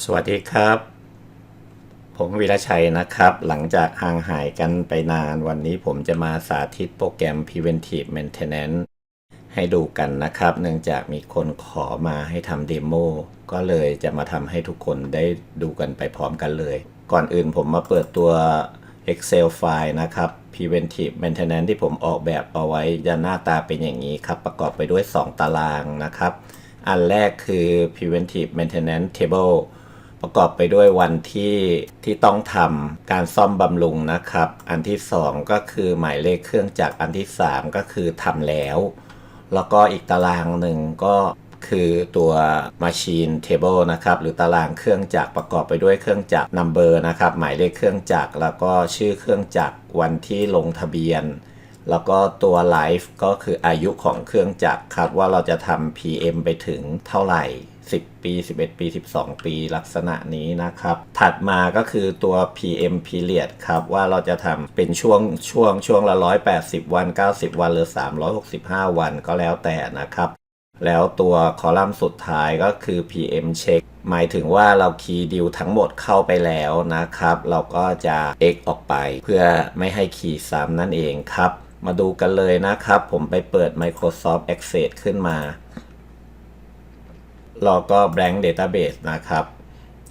สวัสดีครับ ผมวีระชัยนะครับ หลังจากห่างหายกันไปนานวันนี้ผมจะมาสาธิตโปรแกรม Preventive Maintenance ให้ดูกันนะครับ เนื่องจากมีคนขอมาให้ทำเดโมก็เลยจะมาทำให้ทุกคนได้ดูกันไปพร้อมกันเลย ก่อนอื่นผมมาเปิดตัว Excel ไฟล์นะครับ Preventive Maintenance ที่ผมออกแบบเอาไว้จะหน้าตาเป็นอย่างนี้ครับ ประกอบไปด้วย 2 ตารางนะครับ อันแรกคือ preventive maintenance table ประกอบไปด้วยวันที่ที่ต้องทำการซ่อมบำรุงนะครับ อันที่ 2 ก็คือหมายเลขเครื่องจักรอันที่ 3 ก็คือทำแล้ว แล้วก็อีกตารางหนึ่งก็คือตัว machine table นะครับ หรือตารางเครื่องจักรประกอบไปด้วยเครื่องจักร number นะครับ หมายเลขเครื่องจักร แล้วก็ชื่อเครื่องจักรวันที่ลงทะเบียน แล้วก็ตัว life ก็คืออายุของเครื่องจักรครับว่าเราจะทำ PM ไปถึงเท่าไหร่ 10 ปี 11 ปี 12 ปีลักษณะนี้นะครับ ถัดมาก็คือตัว PM period ครับว่าเราจะทำเป็นช่วงช่วงช่วงละ 180 วัน 90 วัน หรือ 365 วันก็แล้วแต่นะครับ แล้วตัวคอลัมน์สุดท้ายก็คือ PM check หมายถึงว่าเราคีย์ดิวทั้งหมดเข้าไปแล้วนะครับ เราก็จะ X ออกไปเพื่อไม่ให้คีย์ซ้ำนั่นเองครับ มาดูกันเลยนะครับ ผมไปเปิด Microsoft Access ขึ้นมา เราก็ blank database นะครับ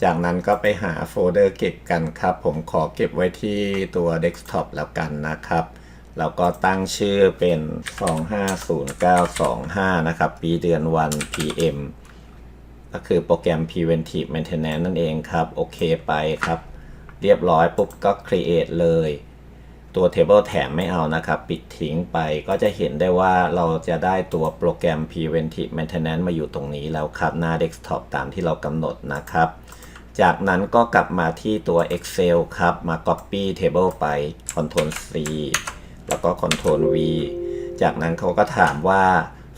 จากนั้นก็ไปหาโฟลเดอร์เก็บกันครับ ผมขอเก็บไว้ที่ตัว desktop แล้วกันนะครับแล้วก็ตั้งชื่อเป็น 250925 นะครับ ปีเดือนวัน PM ก็คือโปรแกรม preventive maintenance นั่นเองครับ โอเคไปครับ เรียบร้อยปุ๊บก็ create เลย ตัว table แถมไม่เอานะครับ ปิดทิ้งไปก็จะเห็นได้ว่าเราจะได้ตัวโปรแกรม preventive maintenance มาอยู่ตรงนี้แล้วครับหน้า desktop ตามที่เรากำหนดนะครับ จากนั้นก็กลับมาที่ตัว Excel ครับ มา copy table ไป Ctrl C แล้วก็ Ctrl V จากนั้นเขาก็ถามว่า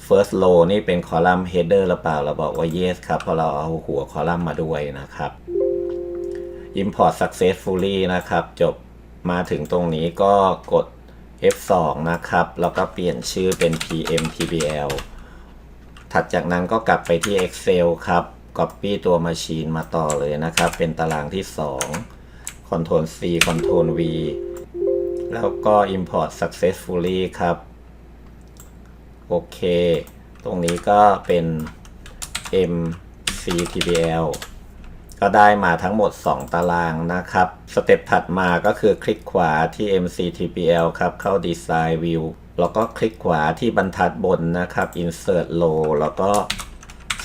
first row นี่เป็นคอลัมน์ header หรือเปล่า เราบอกว่า yes ครับ เพราะเราเอาหัวคอลัมน์มาด้วยนะครับ import successfully นะครับ จบ มาถึงตรงนี้ก็กด F2 นะครับ แล้วก็เปลี่ยนชื่อเป็น PMTBL ถัดจากนั้นก็กลับไปที่ Excel ครับ Copy ตัว Machine มาต่อเลยนะครับ เป็นตารางที่ 2 Ctrl C Ctrl V แล้วก็ Import successfully ครับ โอเค ตรงนี้ก็เป็น MCTBL ก็ได้มาทั้งหมด 2 ตารางนะครับ สเต็ปถัดมาก็คือคลิกขวาที่ MCTBL ครับ เข้า Design View แล้วก็คลิกขวาที่บรรทัดบนนะครับ Insert Row แล้วก็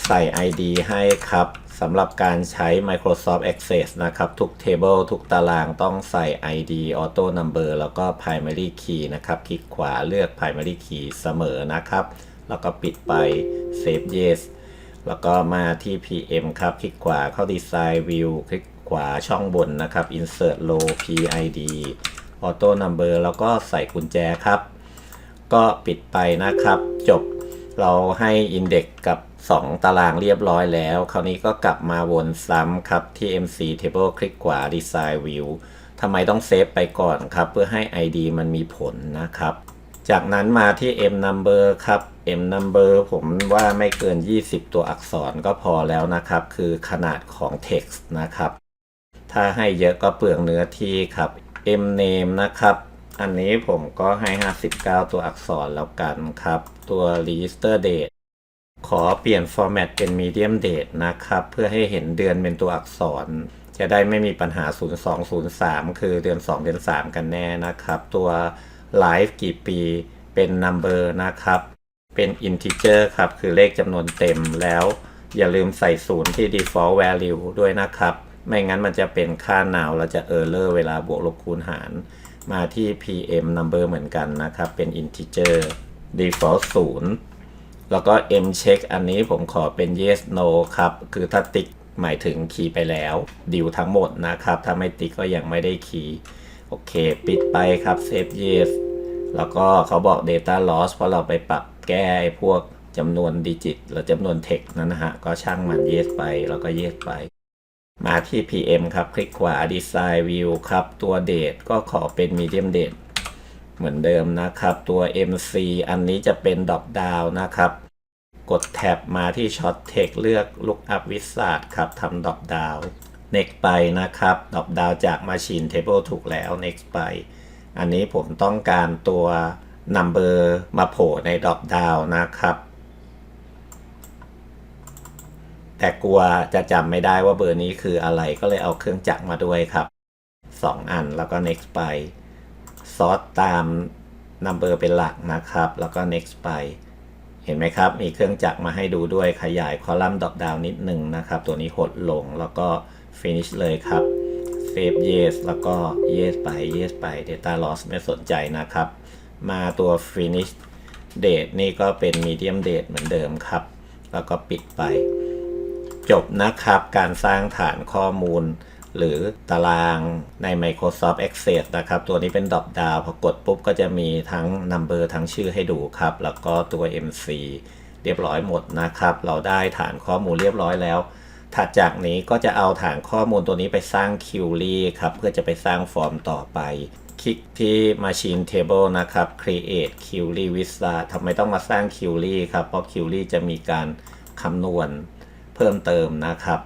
ใส่ ID ให้ครับสำหรับการใช้ Microsoft Access นะครับ ทุก Table ทุกตารางต้องใส่ ID Auto Number แล้วก็ Primary Key นะครับ คลิกขวาเลือก Primary Key เสมอนะครับ แล้วก็ปิดไป Save Yes แล้วก็มาที่ PM ครับ คลิกขวาเข้า Design View คลิกขวาช่องบนนะครับ Insert Row PID Auto Number แล้วก็ใส่กุญแจครับ ก็ปิดไปนะครับ จบเราให้ Index กับ 2 ตารางเรียบร้อยแล้ว คราวนี้ก็กลับมาวนซ้ำครับที่ MC Table คลิกขวา Design View ทำไมต้องเซฟไปก่อนครับ เพื่อให้ ID มันมีผลนะครับ จากนั้นมาที่ M number ครับ M number ผมว่าไม่เกิน 20 ตัวอักษรก็พอแล้วนะครับ คือขนาดของ text นะครับ ถ้าให้เยอะก็เปลืองเนื้อที่ครับ M name นะครับ อันนี้ผมก็ให้ 59 ตัวอักษรแล้วกันครับ ตัว register date ขอเปลี่ยน format เป็น medium date นะครับ เพื่อให้เห็นเดือนเป็นตัวอักษร จะได้ไม่มีปัญหา 0203 คือเดือน 2 เดือน 3 กันแน่นะครับ ตัว life กี่ปีเป็น number นะครับ เป็น integer ครับ คือเลขจำนวนเต็มแล้ว อย่าลืมใส่ศูนย์ที่ default value ด้วยนะครับ ไม่งั้นมันจะเป็นค่า now เราจะ error เวลาบวกลบคูณหาร มาที่ PM number เหมือนกันนะครับ เป็น integer default 0แล้วก็ m check อันนี้ผมขอเป็น yes no ครับ คือถ้าติ๊กหมายถึงคีย์ไปแล้วดิวทั้งหมดนะครับ ถ้าไม่ติ๊กก็ยังไม่ได้คีย์โอเค ปิดไปครับ save yes แล้วก็เขาบอก data loss เพราะเราไปปรับ แก้พวกจำนวนดิจิตหรือจำนวน text นั้นนะฮะ ก็ช่างมัน yes ไปแล้วก็ yes ไป มาที่ PM ครับ คลิกขวา design view ครับ ตัว date ก็ขอเป็น medium date เหมือนเดิมนะครับ ตัว MC อันนี้จะเป็น drop down นะครับ กดแท็บมาที่ช็อตเทคเลือก Look Up Wizard ครับทำด r อ p ดาว next ไปนะครับด r อ p ดาวจาก Machine Table ถูกแล้ว next ไป อันนี้ผมต้องการตัว number มาโผล่ในด r อ p ดาวนะครับ แต่กลัวจะจำไม่ได้ว่าเบอร์นี้คืออะไรก็เลยเอาเครื่องจักรมาด้วยครับ 2 อันแล้วก็ next ไป ซอสตาม number เป็นหลักนะครับ แล้วก็ next ไป เห็นไหมครับ มีเครื่องจักรมาให้ดูด้วยขยายคอลัมน์ดอกดาวนิดหนึ่งนะครับ ตัวนี้หดลงแล้วก็ finish เลยครับ save yes แล้วก็ yes ไป yes ไป data loss ไม่สนใจนะครับ มาตัว finish date นี่ก็เป็น medium date เหมือนเดิมครับ แล้วก็ปิดไป จบนะครับการสร้างฐานข้อมูล หรือตารางใน Microsoft Access นะครับ ตัวนี้เป็นดรอปดาวพอกดปุ๊บก็จะมีทั้ง Number ทั้งชื่อให้ดูครับ แล้วก็ตัว MC เรียบร้อยหมดนะครับ เราได้ฐานข้อมูลเรียบร้อยแล้วถัดจากนี้ก็จะเอาฐานข้อมูลตัวนี้ไปสร้าง Query ครับ เพื่อจะไปสร้างฟอร์มต่อไป คลิกที่ Machine Table นะครับ Create Query Wizard ทำไมต้องมาสร้าง Query ครับ เพราะ Query จะมีการคำนวณเพิ่มเติมนะครับ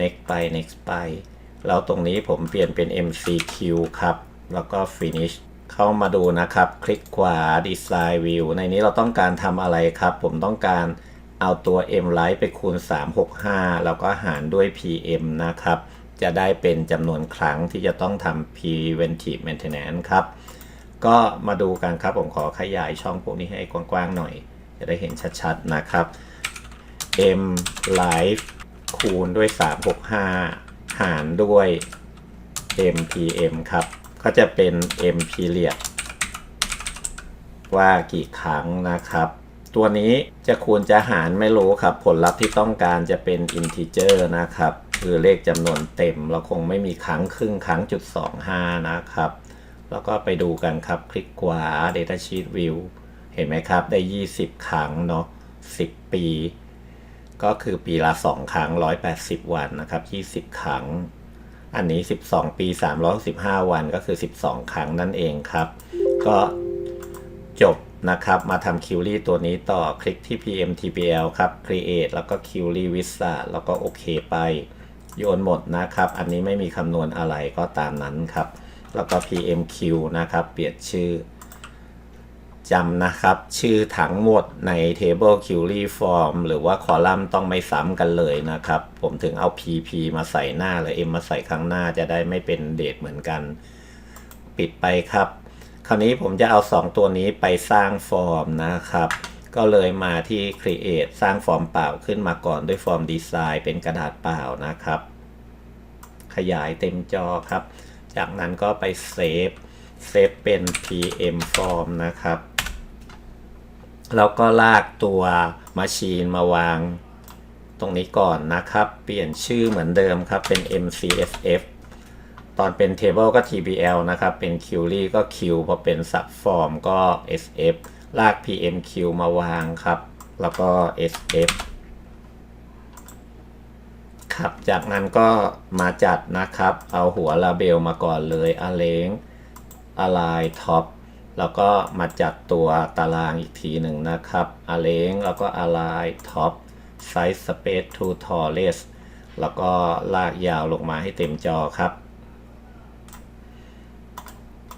next ไป next ไป แล้วตรงนี้ผมเปลี่ยนเป็น MCQ ครับ แล้วก็ finish เข้ามาดูนะครับ คลิกขวา design view ในนี้เราต้องการทำอะไรครับ ผมต้องการเอาตัว m l i g h t ไปคูณ 365 แล้วก็หารด้วย PM นะครับ จะได้เป็นจำนวนครั้งที่จะต้องทำ preventive maintenance ครับ ก็มาดูกันครับ ผมขอขยายช่องพวกนี้ให้กว้างๆหน่อย จะได้เห็นชัดๆนะครับ m live คูณด้วย 365 หารด้วย mpm ครับ ก็จะเป็น m period ว่ากี่ครั้งนะครับ ตัวนี้จะคูณจะหารไม่รู้ครับ ผลลัพธ์ที่ต้องการจะเป็น integer นะครับ คือเลขจำนวนเต็ม เราคงไม่มีครั้งครึ่งครั้งจุด25นะครับ แล้วก็ไปดูกันครับคลิกขวา data sheet view เห็นไหมครับ ได้ 20 ครั้งเนาะ10 ปี ก็คือปีละ 2 ครั้ง 180 วันนะครับ 20 ครั้ง อันนี้ 12 ปี315วันก็คือ 12 ครั้งนั่นเองครับ ก็จบนะครับมาทำ Query ตัวนี้ต่อคลิกที่ PMTPL ครับ Create แล้วก็ Query Wizard แล้วก็โอเคไป โยนหมดนะครับ อันนี้ไม่มีคำนวณอะไรก็ตามนั้นครับ แล้วก็ PMQ นะครับ เปลี่ยนชื่อจำนะครับ ชื่อทั้งหมดใน Table Query Form หรือว่าคอลัมน์ต้องไม่ซ้ำกันเลยนะครับ ผมถึงเอา PP มาใส่หน้าหรือ M มาใส่ข้างหน้าจะได้ไม่เป็นเดทเหมือนกัน ปิดไปครับ คราวนี้ผมจะเอา 2 ตัวนี้ไปสร้างฟอร์มนะครับ ก็เลยมาที่ Create สร้างฟอร์มเปล่าขึ้นมาก่อนด้วยฟอร์มดีไซน์เป็นกระดาษเปล่านะครับ ขยายเต็มจอครับ จากนั้นก็ไปเซฟเซฟเป็น PM form นะครับ แล้วก็ลากตัว Machine มาวางตรงนี้ก่อนนะครับ เปลี่ยนชื่อเหมือนเดิมครับ เป็น MCSF ตอนเป็น Table ก็ TBL นะครับ เป็น Query ก็ Q พอเป็น Subform ก็ SF ลาก PMQ มาวางครับ แล้วก็ SF ครับ จากนั้นก็มาจัดนะครับ เอาหัวลาเบลมาก่อนเลย a l e n align top แล้วก็มาจัดตัวตารางอีกทีหนึ่งนะครับ a l e n แล้วก็ align top size space to tallest แล้วก็ลากยาวลงมาให้เต็มจอครับ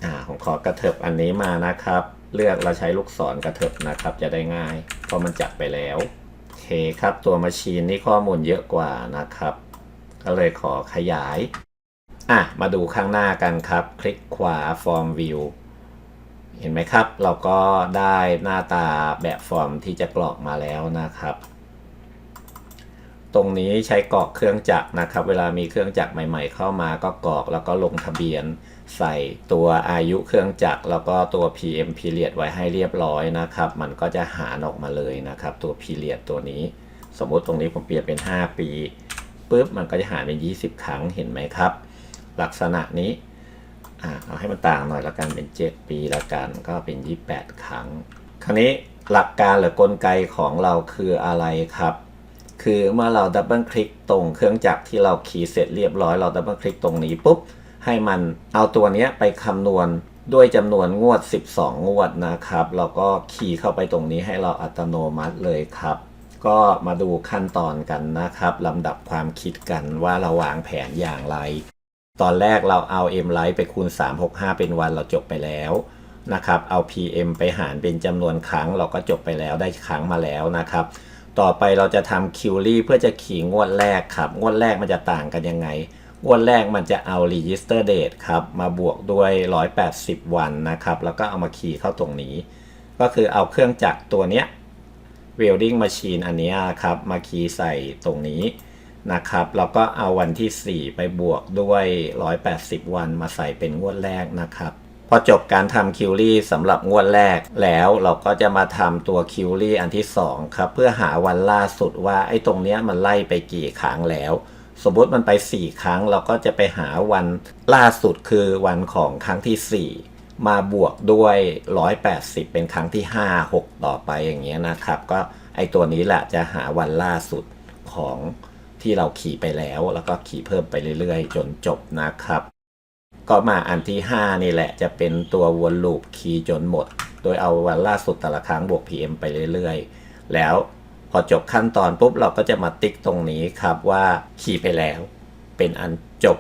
อ่าผมขอกระเถิบอันนี้มานะครับ เลือกเราใช้ลูกศรกระเถิบนะครับ จะได้ง่าย เพราะมันจัดไปแล้วโอเคครับ ตัวมาชีนนี่ข้อมูลเยอะกว่านะครับ ก็เลยขอขยาย อะ มาดูข้างหน้ากันครับ คลิกขวา Form View เห็นไหมครับ เราก็ได้หน้าตาแบบฟอร์มที่จะกรอกมาแล้วนะครับ ตรงนี้ใช้กรอกเครื่องจักรนะครับ เวลามีเครื่องจักรใหม่ ๆ เข้ามาก็กรอกแล้วก็ลงทะเบียน ใส่ตัวอายุเครื่องจักรแล้วก็ตัว PM period ไว้ให้เรียบร้อยนะครับ มันก็จะหารออกมาเลยนะครับ ตัว period ตัวนี้ สมมุติตรงนี้ผมเปลี่ยนเป็น 5 ปีปุ๊บมันก็จะหารเป็น 20 ครั้งเห็นไหมครับ ลักษณะนี้เอาให้มันต่างหน่อยละกันเป็น 7 ปีละกันก็เป็น 28 ครั้ง คราวนี้หลักการหรือกลไกของเราคืออะไรครับ คือเมื่อเราดับเบิลคลิกตรงเครื่องจักรที่เราคีย์เสร็จเรียบร้อยเราดับเบิลคลิกตรงนี้ปุ๊บ ให้มันเอาตัวนี้ไปคำนวณด้วยจำนวนงวด 12 งวดนะครับแล้วก็คีย์เข้าไปตรงนี้ให้เราอัตโนมัติเลยครับ ก็มาดูขั้นตอนกันนะครับลำดับความคิดกันว่าเราวางแผนอย่างไร ตอนแรกเราเอา M l i g h t ไปคูณ 365 เป็นวันเราจบไปแล้วนะครับ เอา PM ไปหารเป็นจำนวนครั้งเราก็จบไปแล้วได้ครั้งมาแล้วนะครับ ต่อไปเราจะทำคิวรี่เพื่อจะขี่งวดแรกครับ งวดแรกมันจะต่างกันยังไง งวดแรกมันจะเอา register date ครับ มาบวกด้วย 180 วันนะครับ แล้วก็เอามาขี่เข้าตรงนี้ ก็คือเอาเครื่องจักรตัวเนี้ย welding machine อันนี้ครับ มาคีย์ใส่ตรงนี้นะครับ แล้วก็เอาวันที่ 4 ไปบวกด้วย 180 วันมาใส่เป็นงวดแรกนะครับ พอจบการทำคิวรี่สำหรับงวดแรกแล้วเราก็จะมาทำตัวคิวรี่อันที่ 2 ครับ เพื่อหาวันล่าสุดว่าไอ้ตรงเนี้ยมันไล่ไปกี่ครั้งแล้ว สมมติมันไป 4 ครั้ง เราก็จะไปหาวันล่าสุดคือวันของครั้งที่ 4มาบวกด้วย 180 เป็นครั้งที่ 5 6 ต่อไปอย่างเงี้ยนะครับ ก็ไอตัวนี้แหละจะหาวันล่าสุดของที่เราขี่ไปแล้ว แล้วก็ขี่เพิ่มไปเรื่อยๆ จนจบนะครับ ก็มาอันที่ 5 นี่แหละจะเป็นตัววนลูปคีย์จนหมด โดยเอาวันล่าสุดแต่ละครั้งบวก PM ไปเรื่อยๆ แล้วพอจบขั้นตอนปุ๊บเราก็จะมาติ๊กตรงนี้ครับว่าขี่ไปแล้ว เป็นอันจบ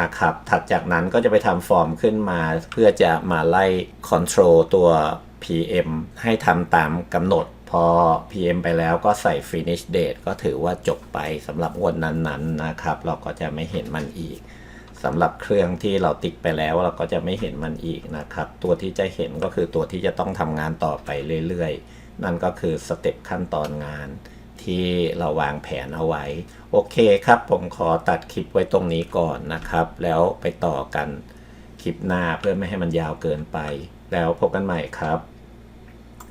นะครับ ถัดจากนั้นก็จะไปทำฟอร์มขึ้นมาเพื่อจะมาไล่คอนโทรลตัว PM ให้ทำตามกำหนด พอ PM ไปแล้วก็ใส่ finish date ก็ถือว่าจบไปสำหรับวดนั้นๆนะครับ เราก็จะไม่เห็นมันอีก สำหรับเครื่องที่เราติ๊กไปแล้วเราก็จะไม่เห็นมันอีกนะครับ ตัวที่จะเห็นก็คือตัวที่จะต้องทำงานต่อไปเรื่อยๆ นั่นก็คือสเต็ปขั้นตอนงานที่เราวางแผนเอาไว้ โอเคครับ ผมขอตัดคลิปไว้ตรงนี้ก่อนนะครับ แล้วไปต่อกันคลิปหน้าเพื่อไม่ให้มันยาวเกินไป แล้วพบกันใหม่ครับ